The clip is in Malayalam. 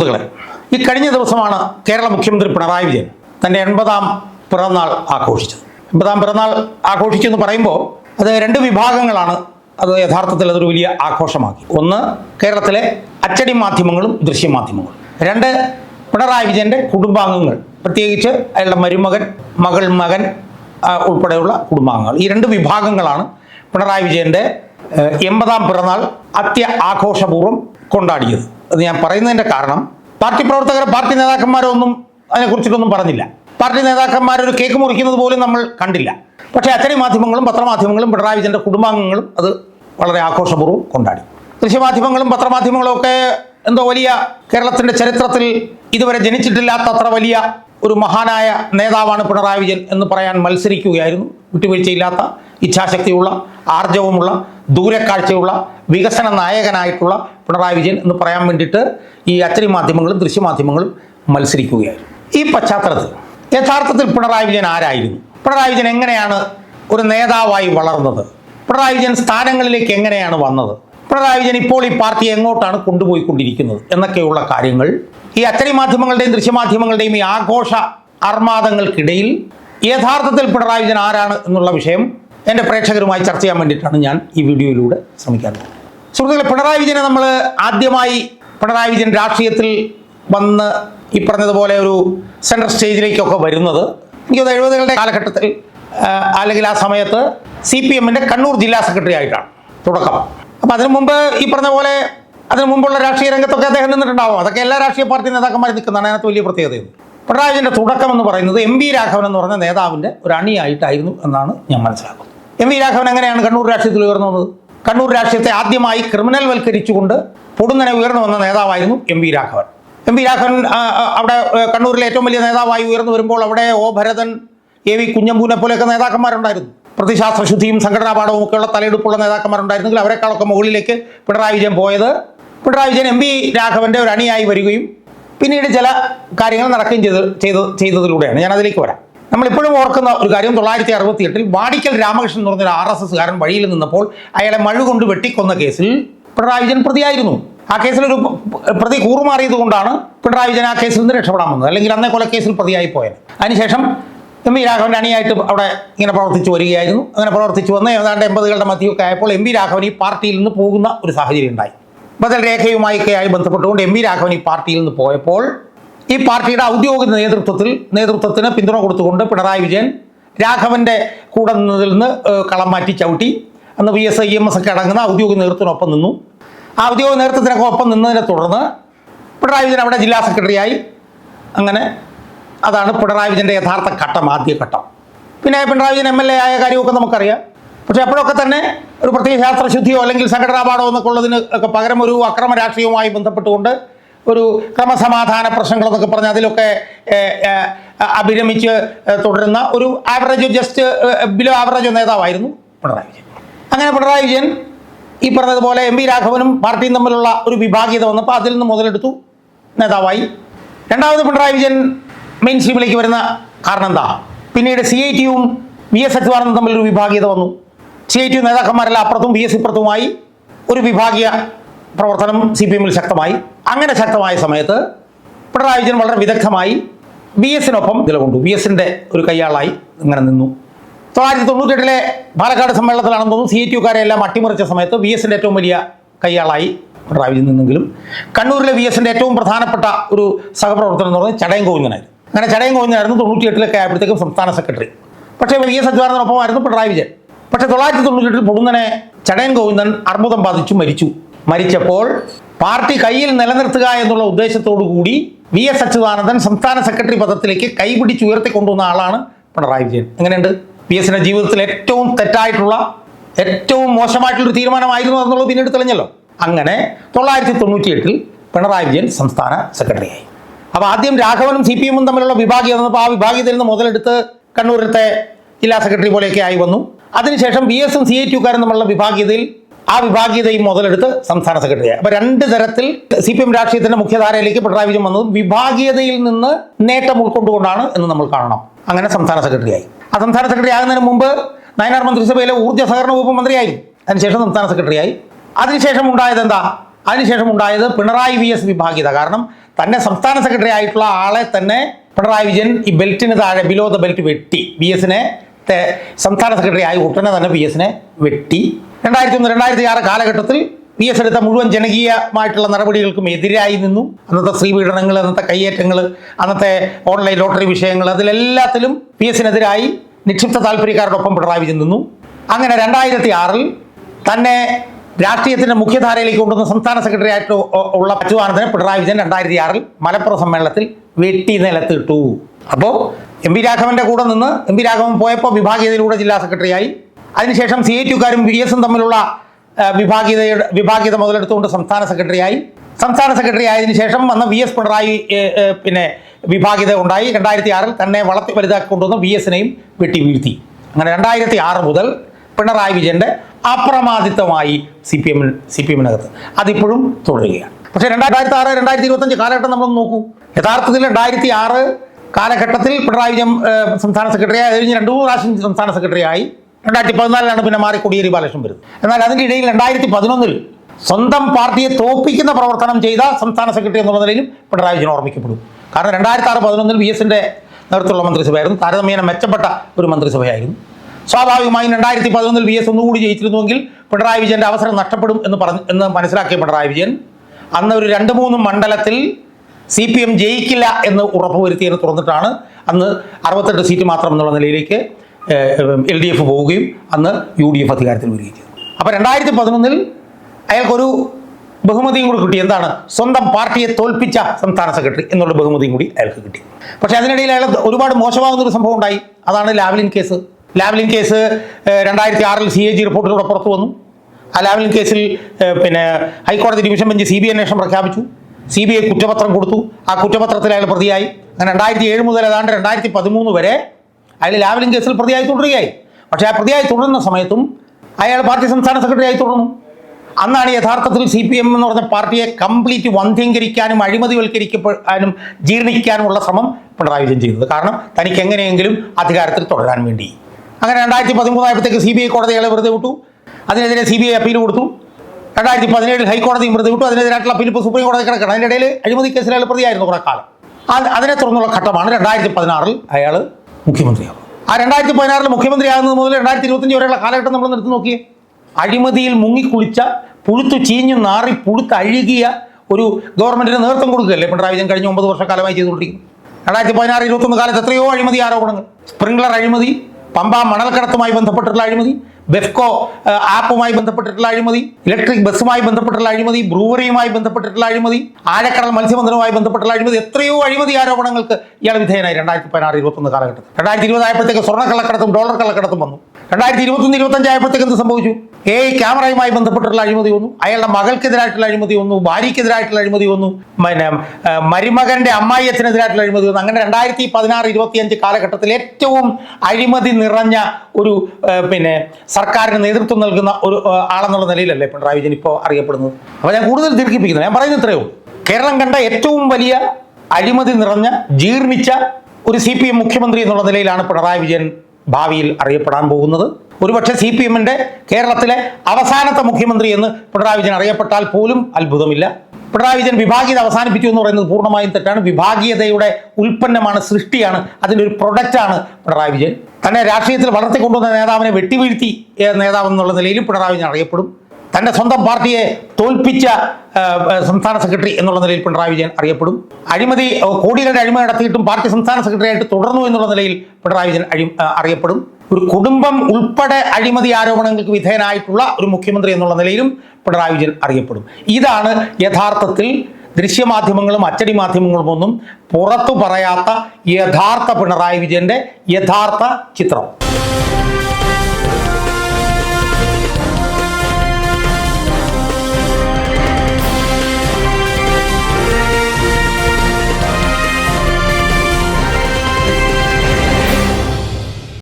സുഹൃത്തുക്കളെ ഈ കഴിഞ്ഞ ദിവസമാണ് കേരള മുഖ്യമന്ത്രി പിണറായി വിജയൻ തന്റെ എൺപതാം പിറന്നാൾ ആഘോഷിച്ചത്. എൺപതാം പിറന്നാൾ ആഘോഷിക്കുന്നു എന്ന് പറയുമ്പോൾ അത് രണ്ട് വിഭാഗങ്ങളാണ് അത് യഥാർത്ഥത്തിൽ അതൊരു വലിയ ആഘോഷമാക്കി. ഒന്ന് കേരളത്തിലെ അച്ചടി മാധ്യമങ്ങളും ദൃശ്യമാധ്യമങ്ങളും രണ്ട് പിണറായി വിജയന്റെ കുടുംബാംഗങ്ങൾ പ്രത്യേകിച്ച് അയാളുടെ മരുമകൻ മകൾ മകൻ ഉൾപ്പെടെയുള്ള കുടുംബാംഗങ്ങൾ. ഈ രണ്ട് വിഭാഗങ്ങളാണ് പിണറായി വിജയന്റെ എൺപതാം പിറന്നാൾ അത്യ ആഘോഷപൂർവം കൊണ്ടാടിയത്. അത് ഞാൻ പറയുന്നതിന്റെ കാരണം പാർട്ടി പ്രവർത്തകർ പാർട്ടി നേതാക്കന്മാരോ ഒന്നും അതിനെക്കുറിച്ചിട്ടൊന്നും പറഞ്ഞില്ല. പാർട്ടി നേതാക്കന്മാരൊരു കേക്ക് മുറിക്കുന്നത് പോലും നമ്മൾ കണ്ടില്ല. പക്ഷേ അച്ചടി മാധ്യമങ്ങളും പത്രമാധ്യമങ്ങളും പിണറായി വിജയന്റെ കുടുംബാംഗങ്ങളും അത് വളരെ ആഘോഷപൂർവം കൊണ്ടാടി. ദൃശ്യമാധ്യമങ്ങളും പത്രമാധ്യമങ്ങളും ഒക്കെ എന്തോ വലിയ കേരളത്തിന്റെ ചരിത്രത്തിൽ ഇതുവരെ ജനിച്ചിട്ടില്ലാത്ത അത്ര വലിയ ഒരു മഹാനായ നേതാവാണ് പിണറായി വിജയൻ എന്ന് പറയാൻ മത്സരിക്കുകയായിരുന്നു. വിട്ടുവീഴ്ചയില്ലാത്ത ഇച്ഛാശക്തിയുള്ള ആർജവമുള്ള ദൂരക്കാഴ്ചയുള്ള വികസന നായകനായിട്ടുള്ള പിണറായി വിജയൻ എന്ന് പറയാൻ വേണ്ടിയിട്ട് ഈ അച്ചടി മാധ്യമങ്ങളും ദൃശ്യമാധ്യമങ്ങളും മത്സരിക്കുകയായിരുന്നു. ഈ പശ്ചാത്തലത്തിൽ യഥാർത്ഥത്തിൽ പിണറായി വിജയൻ ആരായിരുന്നു? പിണറായി വിജയൻ എങ്ങനെയാണ് ഒരു നേതാവായി വളർന്നത്? പിണറായി വിജയൻ സ്ഥാനങ്ങളിലേക്ക് എങ്ങനെയാണ് വന്നത്? പിണറായി വിജയൻ ഇപ്പോൾ ഈ പാർട്ടി എങ്ങോട്ടാണ് കൊണ്ടുപോയിക്കൊണ്ടിരിക്കുന്നത്? എന്നൊക്കെയുള്ള കാര്യങ്ങൾ ഈ അച്ചടി മാധ്യമങ്ങളുടെയും ദൃശ്യമാധ്യമങ്ങളുടെയും ഈ ആഘോഷ അർമാദങ്ങൾക്കിടയിൽ യഥാർത്ഥത്തിൽ പിണറായി വിജയൻ ആരാണ് എന്നുള്ള വിഷയം എന്റെ പ്രേക്ഷകരുമായി ചർച്ച ചെയ്യാൻ വേണ്ടിയിട്ടാണ് ഞാൻ ഈ വീഡിയോയിലൂടെ ശ്രമിക്കാൻ സുഹൃത്തുക്കളെ പിണറായി വിജയനെ നമ്മൾ ആദ്യമായി പിണറായി വിജയൻ രാഷ്ട്രീയത്തിൽ വന്ന് ഈ പറഞ്ഞതുപോലെ ഒരു സെൻട്രൽ സ്റ്റേജിലേക്കൊക്കെ വരുന്നത്. എനിക്ക് എഴുപതുകളുടെ കാലഘട്ടത്തിൽ അല്ലെങ്കിൽ ആ സമയത്ത് സി പി എമ്മിന്റെ കണ്ണൂർ ജില്ലാ സെക്രട്ടറി ആയിട്ടാണ് തുടക്കം. അപ്പം അതിനു മുമ്പ് ഈ പറഞ്ഞ പോലെ അതിനു മുമ്പുള്ള രാഷ്ട്രീയ രംഗത്തൊക്കെ അദ്ദേഹം നിന്നിട്ടുണ്ടാവും. അതൊക്കെ എല്ലാ രാഷ്ട്രീയ പാർട്ടി നേതാക്കന്മാരും നിൽക്കുന്നതാണ്. അതിനകത്ത് വലിയ പ്രത്യേകതയുണ്ട് പിണറായി വിജയന്റെ തുടക്കം എന്ന് പറയുന്നത് എം വി രാഘവൻ എന്ന് പറഞ്ഞ നേതാവിന്റെ ഒരു അണിയായിട്ടായിരുന്നു എന്നാണ് ഞാൻ മനസ്സിലാക്കുന്നത്. എം വി രാഘവൻ എങ്ങനെയാണ് കണ്ണൂർ രാഷ്ട്രീയത്തിൽ ഉയർന്നു വന്നത്? കണ്ണൂർ രാഷ്ട്രീയത്തെ ആദ്യമായി ക്രിമിനൽ വൽക്കരിച്ചുകൊണ്ട് പൊടുന്നനെ ഉയർന്നു വന്ന നേതാവായിരുന്നു M V Raghavan. M V Raghavan അവിടെ കണ്ണൂരിലെ ഏറ്റവും വലിയ നേതാവായി ഉയർന്നു വരുമ്പോൾ അവിടെ ഒ ഭരതൻ എ വി കുഞ്ഞമ്പൂനെ പോലെയൊക്കെ നേതാക്കന്മാരുണ്ടായിരുന്നു. പ്രതിശാസ്ത്ര ശുദ്ധിയും സംഘടനാ പാഠവും ഒക്കെയുള്ള തലയെടുപ്പുള്ള നേതാക്കന്മാരുണ്ടായിരുന്നെങ്കിൽ അവരെക്കാളൊക്കെ മുകളിലേക്ക് പിണറായി വിജയൻ പോയത്. പിണറായി വിജയൻ എം വി രാഘവന്റെ ഒരു അണിയായി വരികയും പിന്നീട് ചില കാര്യങ്ങൾ നടക്കുകയും ചെയ്ത് ചെയ്ത് ചെയ്തതിലൂടെയാണ്. ഞാൻ അതിലേക്ക് വരാം. നമ്മളിപ്പോഴും ഓർക്കുന്ന ഒരു കാര്യം തൊള്ളായിരത്തി അറുപത്തി എട്ടിൽ വാടിക്കൽ രാമകൃഷ്ണൻ എന്ന് പറഞ്ഞൊരു ആർ എസ് എസ്സുകാരൻ വഴിയിൽ നിന്നപ്പോൾ അയാളെ മഴ കൊണ്ട് വെട്ടിക്കൊന്ന കേസിൽ പിണറായി വിജയൻ പ്രതിയായിരുന്നു. ആ കേസിൽ ഒരു പ്രതി കൂറുമാറിയത് കൊണ്ടാണ് പിണറായി വിജയൻ ആ കേസിൽ നിന്ന് രക്ഷപ്പെടാൻ വന്നത് അല്ലെങ്കിൽ അന്നേ കേസിൽ പ്രതിയായി പോയത് അതിനുശേഷം എം വി രാഘവന്റെ അണിയായിട്ട് അവിടെ ഇങ്ങനെ പ്രവർത്തിച്ചു വരികയായിരുന്നു. അങ്ങനെ പ്രവർത്തിച്ചു വന്ന് ഏതാണ്ട് എൺപതുകളുടെ മധ്യമൊക്കെ ആയപ്പോൾ എം വി രാഘവൻ ഈ പാർട്ടിയിൽ നിന്ന് പോകുന്ന ഒരു സാഹചര്യം ഉണ്ടായി. ബദൽ രേഖയുമായി ബന്ധപ്പെട്ടുകൊണ്ട് എം വി രാഘവൻ ഈ പാർട്ടിയിൽ നിന്ന് പോയപ്പോൾ ഈ പാർട്ടിയുടെ ഔദ്യോഗിക നേതൃത്വത്തിൽ നേതൃത്വത്തിന് പിന്തുണ കൊടുത്തുകൊണ്ട് പിണറായി വിജയൻ രാഘവന്റെ കൂടെ നിന്നതിൽ നിന്ന് കളം മാറ്റി ചവിട്ടി. അന്ന് V S I M S ഒക്കെ അടങ്ങുന്ന ഔദ്യോഗിക നേതൃത്വത്തിനൊപ്പം നിന്നു. ആ ഔദ്യോഗിക നേതൃത്വത്തിനൊക്കെ ഒപ്പം നിന്നതിനെ തുടർന്ന് പിണറായി വിജയൻ അവിടെ ജില്ലാ സെക്രട്ടറിയായി. അങ്ങനെ അതാണ് പിണറായി വിജയന്റെ യഥാർത്ഥ ഘട്ടം ആദ്യ ഘട്ടം. പിന്നെ Pinarayi Vijayan M L A ആയ കാര്യമൊക്കെ നമുക്കറിയാം. പക്ഷേ എപ്പോഴൊക്കെ തന്നെ ഒരു പ്രത്യേക ശാസ്ത്രശുദ്ധിയോ അല്ലെങ്കിൽ സംഘടനാപാഠോ എന്നൊക്കെ ഉള്ളതിന് ഒക്കെ പകരം ഒരു അക്രമ രാഷ്ട്രീയവുമായി ബന്ധപ്പെട്ടുകൊണ്ട് ഒരു ക്രമസമാധാന പ്രശ്നങ്ങളെന്നൊക്കെ പറഞ്ഞ് അതിലൊക്കെ അഭിരമിച്ച് തുടരുന്ന ഒരു ആവറേജ് ജസ്റ്റ് ബിലോ ആവറേജ് നേതാവായിരുന്നു പിണറായി വിജയൻ. അങ്ങനെ പിണറായി വിജയൻ ഈ പറഞ്ഞതുപോലെ എം വി രാഘവനും പാർട്ടിയും തമ്മിലുള്ള ഒരു വിഭാഗീയത വന്നപ്പോൾ അതിൽ നിന്ന് മുതലെടുത്തു നേതാവായി. രണ്ടാമത് പിണറായി വിജയൻ മെയിൻ സ്ട്രീമിലേക്ക് വരുന്ന കാരണം എന്താ? പിന്നീട് സി ഐ ടിയും വി എസ് എച്ചുമാരും തമ്മിൽ ഒരു വിഭാഗീയത വന്നു. സി ഐ ടി നേതാക്കന്മാരെല്ലാം അപ്പുറത്തും വി എസ് ഇപ്പുറത്തുമായി ഒരു വിഭാഗീയ പ്രവർത്തനം സി പി എമ്മിൽ ശക്തമായി. അങ്ങനെ ശക്തമായ സമയത്ത് പിണറായി വിജയൻ വളരെ വിദഗ്ധമായി ബി എസിനൊപ്പം നിലകൊണ്ടു. ബി എസിന്റെ ഒരു കയ്യാളായി ഇങ്ങനെ നിന്നു. തൊള്ളായിരത്തി തൊണ്ണൂറ്റെട്ടിലെ പാലക്കാട് സമ്മേളനത്തിലാണെന്ന് തോന്നുന്നു. സി എ ടിയുക്കാരെ എല്ലാം അട്ടിമറിച്ച സമയത്ത് ബി എസിന്റെ ഏറ്റവും വലിയ കയ്യാളായി പിണറായി വിജയൻ നിന്നെങ്കിലും. കണ്ണൂരിലെ ബി എസിന്റെ ഏറ്റവും പ്രധാനപ്പെട്ട ഒരു സഹപ്രവർത്തനം എന്ന് പറഞ്ഞാൽ ചടയം ഗോവിന്ദനായിരുന്നു. അങ്ങനെ ചടയം ഗോവിന്ദനായിരുന്നു തൊണ്ണൂറ്റിയെട്ടിലൊക്കെ ആയപ്പോഴത്തേക്കും സംസ്ഥാന സെക്രട്ടറി. പക്ഷേ വി എസ് അച്യുതാനന്ദനൊപ്പമായിരുന്നു പിണറായി വിജയൻ. പക്ഷേ തൊള്ളായിരത്തി തൊണ്ണൂറ്റെട്ടിൽ പൊടുന്നനെ ചടയൻ ഗോവിന്ദൻ അർബുദം ബാധിച്ചു മരിച്ചു. മരിച്ചപ്പോൾ പാർട്ടി കയ്യിൽ നിലനിർത്തുക എന്നുള്ള ഉദ്ദേശത്തോടു കൂടി വി എസ് അച്യുതാനന്ദൻ സംസ്ഥാന സെക്രട്ടറി പദത്തിലേക്ക് കൈപിടിച്ച് ഉയർത്തിക്കൊണ്ടുവന്ന ആളാണ് പിണറായി വിജയൻ. എങ്ങനെയുണ്ട്? വി എസിന്റെ ജീവിതത്തിൽ ഏറ്റവും തെറ്റായിട്ടുള്ള ഏറ്റവും മോശമായിട്ടുള്ളൊരു തീരുമാനമായിരുന്നു എന്നുള്ളത് പിന്നീട് തെളിഞ്ഞല്ലോ. അങ്ങനെ തൊള്ളായിരത്തി തൊണ്ണൂറ്റി എട്ടിൽ പിണറായി വിജയൻ സംസ്ഥാന സെക്രട്ടറിയായി. അപ്പോൾ ആദ്യം രാഘവനും സി പി എമ്മും തമ്മിലുള്ള വിഭാഗീയത വന്നപ്പോൾ ആ വിഭാഗീയതയിൽ നിന്ന് മുതലെടുത്ത് കണ്ണൂരിലത്തെ ജില്ലാ സെക്രട്ടറി പോലെയൊക്കെ ആയി വന്നു. അതിനുശേഷം ബി എസും സി എ ടിയുക്കാരും തമ്മിലുള്ള വിഭാഗീയതയിൽ ആ വിഭാഗീയതയും മുതലെടുത്ത് സംസ്ഥാന സെക്രട്ടറിയായി. അപ്പോൾ രണ്ട് തരത്തിൽ സി പി എം രാഷ്ട്രീയത്തിന്റെ മുഖ്യധാരയിലേക്ക് പിണറായി വിജയൻ വന്നതും വിഭാഗീയതയിൽ നിന്ന് നേട്ടം ഉൾക്കൊണ്ടുകൊണ്ടാണ് എന്ന് നമ്മൾ കാണണം. അങ്ങനെ സംസ്ഥാന സെക്രട്ടറിയായി. ആ സംസ്ഥാന സെക്രട്ടറി ആകുന്നതിന് മുമ്പ് നയനാർ മന്ത്രിസഭയിലെ ഊർജ സഹകരണ വകുപ്പ് മന്ത്രിയായി അതിനുശേഷം സംസ്ഥാന സെക്രട്ടറിയായി. അതിനുശേഷം ഉണ്ടായത് എന്താ? അതിനുശേഷം ഉണ്ടായത് പിണറായി വി എസ് വിഭാഗീയത. കാരണം തന്നെ സംസ്ഥാന സെക്രട്ടറി ആയിട്ടുള്ള ആളെ തന്നെ പിണറായി വിജയൻ ഈ ബെൽറ്റിന് താഴെ ബിലോ ദ ബെൽറ്റ് വെട്ടി. വി എസിനെ സംസ്ഥാന സെക്രട്ടറി ആയി ഉടനെ തന്നെ പി എസിനെ വെട്ടി. രണ്ടായിരത്തി ഒന്ന് രണ്ടായിരത്തി ആറ് കാലഘട്ടത്തിൽ പി എസ് എടുത്ത മുഴുവൻ ജനകീയമായിട്ടുള്ള നടപടികൾക്കും എതിരായി നിന്നു. അന്നത്തെ സ്ത്രീപീഡനങ്ങൾ അന്നത്തെ കയ്യേറ്റങ്ങൾ അന്നത്തെ ഓൺലൈൻ ലോട്ടറി വിഷയങ്ങൾ അതിലെല്ലാത്തിലും പി എസിനെതിരായി നിക്ഷിപ്ത താല്പര്യക്കാരോടൊപ്പം പിണറായി വിജയൻ നിന്നു. അങ്ങനെ രണ്ടായിരത്തി ആറിൽ തന്നെ രാഷ്ട്രീയത്തിന്റെ മുഖ്യധാരയിലേക്ക് കൊണ്ടുവന്ന സംസ്ഥാന സെക്രട്ടറി ആയിട്ട് ഉള്ള അച്യുതാനന്ദനെ പിണറായി വിജയൻ രണ്ടായിരത്തി ആറിൽ മലപ്പുറം സമ്മേളനത്തിൽ വെട്ടി നിലത്തിട്ടു. അപ്പോൾ എം പി രാഘവന്റെ കൂടെ നിന്ന് എം പി രാഘവൻ പോയപ്പോൾ വിഭാഗീയതയിലൂടെ ജില്ലാ സെക്രട്ടറിയായി. അതിനുശേഷം സി ടുക്കാരും വി എസും തമ്മിലുള്ള വിഭാഗീയതയുടെ വിഭാഗീയത മുതലെടുത്തുകൊണ്ട് സംസ്ഥാന സെക്രട്ടറിയായി. സംസ്ഥാന സെക്രട്ടറി ആയതിനു ശേഷം വന്ന വി എസ് പിണറായി പിന്നെ വിഭാഗീയത ഉണ്ടായി. രണ്ടായിരത്തി ആറിൽ തന്നെ വളർത്തി വലുതാക്കി കൊണ്ടുവന്ന് വി എസിനെയും വെട്ടി വീഴ്ത്തി അങ്ങനെ രണ്ടായിരത്തി ആറ് മുതൽ പിണറായി വിജയന്റെ അപ്രമാദിത്വമായി സി പി എമ്മിൽ സി പി എമ്മിനകത്ത്. അതിപ്പോഴും തുടരുകയാണ്. പക്ഷേ രണ്ടായിരത്തി ആറ് രണ്ടായിരത്തി ഇരുപത്തഞ്ച് കാലഘട്ടം നമ്മൾ നോക്കൂ. യഥാർത്ഥത്തിൽ രണ്ടായിരത്തി ആറ് കാലഘട്ടത്തിൽ പിണറായി വിജയൻ സംസ്ഥാന സെക്രട്ടറി ആയി കഴിഞ്ഞ് രണ്ടു മൂന്ന് പ്രാവശ്യം സംസ്ഥാന സെക്രട്ടറിയായി. രണ്ടായിരത്തി പതിനാലിലാണ് പിന്നെ മാറി കൊടിയേരി ബാലകൃഷ്ണൻ വരുന്നത്. എന്നാൽ അതിന്റെ ഇടയിൽ രണ്ടായിരത്തി പതിനൊന്നിൽ സ്വന്തം പാർട്ടിയെ തോപ്പിക്കുന്ന പ്രവർത്തനം ചെയ്ത സംസ്ഥാന സെക്രട്ടറി എന്നുള്ള നിലയിലും പിണറായി വിജയൻ ഓർമ്മിക്കപ്പെടും. കാരണം രണ്ടായിരത്തി ആറ് പതിനൊന്നിൽ വി എസിന്റെ നേതൃത്വമുള്ള മന്ത്രിസഭയായിരുന്നു. താരതമ്യേന മെച്ചപ്പെട്ട ഒരു മന്ത്രിസഭയായിരുന്നു. സ്വാഭാവികമായും രണ്ടായിരത്തി പതിനൊന്നിൽ വി എസ് ഒന്നുകൂടി ജയിച്ചിരുന്നുവെങ്കിൽ പിണറായി വിജയന്റെ അവസരം നഷ്ടപ്പെടും എന്ന് പറഞ്ഞ് എന്ന് മനസ്സിലാക്കിയ പിണറായി വിജയൻ അന്ന് ഒരു രണ്ട് മൂന്ന് മണ്ഡലത്തിൽ സി പി എം ജയിക്കില്ല എന്ന് ഉറപ്പുവരുത്തിയെന്ന് തുറന്നിട്ടാണ് അന്ന് അറുപത്തെട്ട് സീറ്റ് മാത്രം എന്നുള്ള നിലയിലേക്ക് എൽ ഡി എഫ് പോവുകയും അന്ന് യു ഡി എഫ് അധികാരത്തിൽ വരികയും ചെയ്തു. അപ്പോൾ രണ്ടായിരത്തി പതിനൊന്നിൽ അയാൾക്കൊരു ബഹുമതിയും കൂടി കിട്ടി. എന്താണ്? സ്വന്തം പാർട്ടിയെ തോൽപ്പിച്ച സംസ്ഥാന സെക്രട്ടറി എന്നുള്ള ബഹുമതിയും കൂടി അയാൾക്ക് കിട്ടി. പക്ഷേ അതിനിടയിൽ അയാൾ ഒരുപാട് മോശമാകുന്ന ഒരു സംഭവം ഉണ്ടായി. അതാണ് ലാവ്ലിൻ കേസ്. ലാവ്ലിൻ കേസ് രണ്ടായിരത്തി ആറിൽ സി എ ജി റിപ്പോർട്ടിലൂടെ പുറത്തു വന്നു. ആ ലാവ്ലിൻ കേസിൽ പിന്നെ ഹൈക്കോടതി ഡിവിഷൻ ബെഞ്ച് സി ബി അന്വേഷണം പ്രഖ്യാപിച്ചു. സി ബി ഐ കുറ്റപത്രം കൊടുത്തു. ആ കുറ്റപത്രത്തിൽ അയാൾ പ്രതിയായി. അങ്ങനെ രണ്ടായിരത്തി ഏഴ് മുതൽ ഏതാണ്ട് രണ്ടായിരത്തി പതിമൂന്ന് വരെ അയാൾ ലാവലിംഗ് കേസിൽ പ്രതിയായി തുടരുകയായി. പക്ഷെ ആ പ്രതിയായി തുടരുന്ന സമയത്തും അയാൾ പാർട്ടി സംസ്ഥാന സെക്രട്ടറി ആയി തുടർന്നു. അന്നാണ് യഥാർത്ഥത്തിൽ സി പി എം എന്ന് പറഞ്ഞ പാർട്ടിയെ കംപ്ലീറ്റ് വന്ധ്യീകരിക്കാനും അഴിമതിവൽക്കരിക്കപ്പെടാനും ജീർണിക്കാനുമുള്ള ശ്രമം പിണറായി വിജയൻ ചെയ്തത്. കാരണം തനിക്ക് എങ്ങനെയെങ്കിലും അധികാരത്തിൽ തുടരാൻ വേണ്ടി. അങ്ങനെ രണ്ടായിരത്തി പതിമൂന്നായപ്പോഴത്തേക്ക് സി ബി ഐ കോടതി അയാളെ വെറുതെ വിട്ടു. അതിനെതിരെ സി ബി ഐ അപ്പീൽ കൊടുത്തു. രണ്ടായിരത്തി പതിനേഴിൽ ഹൈക്കോടതി മൃതി വിട്ടു. അതിനെതിരായിട്ടുള്ള ഫിലിപ്പ് സുപ്രീം കോടതി കിടക്കണം അതിന്റെ ഇടയിൽ അഴിമതി അയാൾ പ്രതിയായിരുന്നു കുറേ കാലം. അത് അതിനെ തുടർന്നുള്ള ഘട്ടമാണ് രണ്ടായിരത്തി പതിനാറിൽ അയാൾ മുഖ്യമന്ത്രിയാകും ആ രണ്ടായിരത്തി പതിനാറിൽ മുഖ്യമന്ത്രിയാകുന്നത് മുതൽ രണ്ടായിരത്തി ഇരുപത്തഞ്ച് വരെയുള്ള കാലഘട്ടം നമ്മൾ നിർത്തി നോക്കിയേ. അഴിമതിയിൽ മുങ്ങിക്കുളിച്ച പുഴുത്തു ചീഞ്ഞു നാറി പുഴുത്ത് അഴുകിയ ഒരു ഗവൺമെന്റിന് നേതൃത്വം കൊടുക്കുകയല്ലേ പിണറായി വിജയൻ കഴിഞ്ഞ ഒമ്പത് വർഷക്കാലമായി ചെയ്തുകൊണ്ടിരിക്കുന്നു രണ്ടായിരത്തി പതിനാറ് ഇരുപത്തൊന്ന് കാലത്ത് എത്രയോ അഴിമതി ആരോപണങ്ങൾ. സ്പ്രിംഗ്ലർ അഴിമതി പമ്പ മണൽക്കടത്തുമായി ബന്ധപ്പെട്ടിട്ടുള്ള അഴിമതി ബെഫ്കോ ആപ്പുമായി ബന്ധപ്പെട്ടിട്ടുള്ള അഴിമതി ഇലക്ട്രിക് ബസ്സുമായി ബന്ധപ്പെട്ടുള്ള അഴിമതി ബ്രൂവറിയുമായി ബന്ധപ്പെട്ടിട്ടുള്ള അഴിമതി ആഴക്കടൽ മത്സ്യബന്ധനവുമായി ബന്ധപ്പെട്ടുള്ള അഴിമതി എത്രയോ അഴിമതി ആരോപണങ്ങൾക്ക് ഇയാൾ വിധേയനായി. രണ്ടായിരത്തി പതിനാറ് ഇരുപത്തൊന്ന് കാലഘട്ടത്തിൽ. രണ്ടായിരത്തി ഇരുപതായപ്പോഴത്തേക്ക് സ്വർണ കള്ളക്കടത്തും ഡോളർ കള്ളക്കടത്തും വന്നു. രണ്ടായിരത്തി ഇരുപത്തൊന്ന് ഇരുപത്തഞ്ചായപ്പോഴത്തേക്ക് എന്ത് സംഭവിച്ചു? എ ക്യാമറയുമായി ബന്ധപ്പെട്ടിട്ടുള്ള അഴിമതി വന്നു. അയാളുടെ മകൾക്കെതിരായിട്ടുള്ള അഴിമതി വന്നു. ഭാര്യയ്ക്കെതിരായിട്ടുള്ള അഴിമതി വന്നു. പിന്നെ മരുമകന്റെ മരുമകന്റെ അമ്മായിയച്ഛനെതിരായിട്ടുള്ള അഴിമതി വന്നു. അങ്ങനെ രണ്ടായിരത്തി പതിനാറ് ഇരുപത്തിയഞ്ച് കാലഘട്ടത്തിൽ ഏറ്റവും അഴിമതി നിറഞ്ഞ ഒരു പിന്നെ സർക്കാരിന് നേതൃത്വം നൽകുന്ന ഒരു ആളെന്നുള്ള നിലയിലല്ലേ പിണറായി വിജയൻ ഇപ്പോൾ അറിയപ്പെടുന്നത്? അപ്പോൾ ഞാൻ കൂടുതൽ ദീർഘിപ്പിക്കുന്നത് ഞാൻ പറയുന്നത് ഇത്രയോ കേരളം കണ്ട ഏറ്റവും വലിയ അഴിമതി നിറഞ്ഞ ജീർണിച്ച ഒരു സി പി എം മുഖ്യമന്ത്രി എന്നുള്ള നിലയിലാണ് പിണറായി വിജയൻ ഭാവിയിൽ അറിയപ്പെടാൻ പോകുന്നത്. ഒരുപക്ഷെ സി പി എമ്മിന്റെ കേരളത്തിലെ അവസാനത്തെ മുഖ്യമന്ത്രി എന്ന് പിണറായി വിജയൻ അറിയപ്പെട്ടാൽ പോലും അത്ഭുതമില്ല. പിണറായി വിജയൻ വിഭാഗീയത അവസാനിപ്പിച്ചു എന്ന് പറയുന്നത് പൂർണമായും തെറ്റാണ്. വിഭാഗീയതയുടെ ഉൽപ്പന്നമാണ് സൃഷ്ടിയാണ് അതിന്റെ ഒരു പ്രൊഡക്റ്റാണ് പിണറായി വിജയൻ. തന്നെ രാഷ്ട്രീയത്തിൽ വളർത്തിക്കൊണ്ടുവന്ന നേതാവിനെ വെട്ടിവീഴ്ത്തി നേതാവ് എന്നുള്ള നിലയിലും പിണറായി വിജയൻ അറിയപ്പെടും. തന്റെ സ്വന്തം പാർട്ടിയെ തോൽപ്പിച്ച സംസ്ഥാന സെക്രട്ടറി എന്നുള്ള നിലയിൽ പിണറായി വിജയൻ അറിയപ്പെടും. അഴിമതി കോടികളുടെ അഴിമതി നടത്തിയിട്ടും പാർട്ടി സംസ്ഥാന സെക്രട്ടറിയായിട്ട് തുടർന്നു എന്നുള്ള നിലയിൽ പിണറായി വിജയൻ അറിയപ്പെടും. ഒരു കുടുംബം ഉൾപ്പെടെ അഴിമതി ആരോപണങ്ങൾക്ക് വിധേയനായിട്ടുള്ള ഒരു മുഖ്യമന്ത്രി എന്നുള്ള നിലയിലും പിണറായി വിജയൻ അറിയപ്പെടും. ഇതാണ് യഥാർത്ഥത്തിൽ ദൃശ്യമാധ്യമങ്ങളും അച്ചടി മാധ്യമങ്ങളും ഒന്നും പുറത്തു പറയാത്ത യഥാർത്ഥ പിണറായി വിജയന്റെ യഥാർത്ഥ ചിത്രം.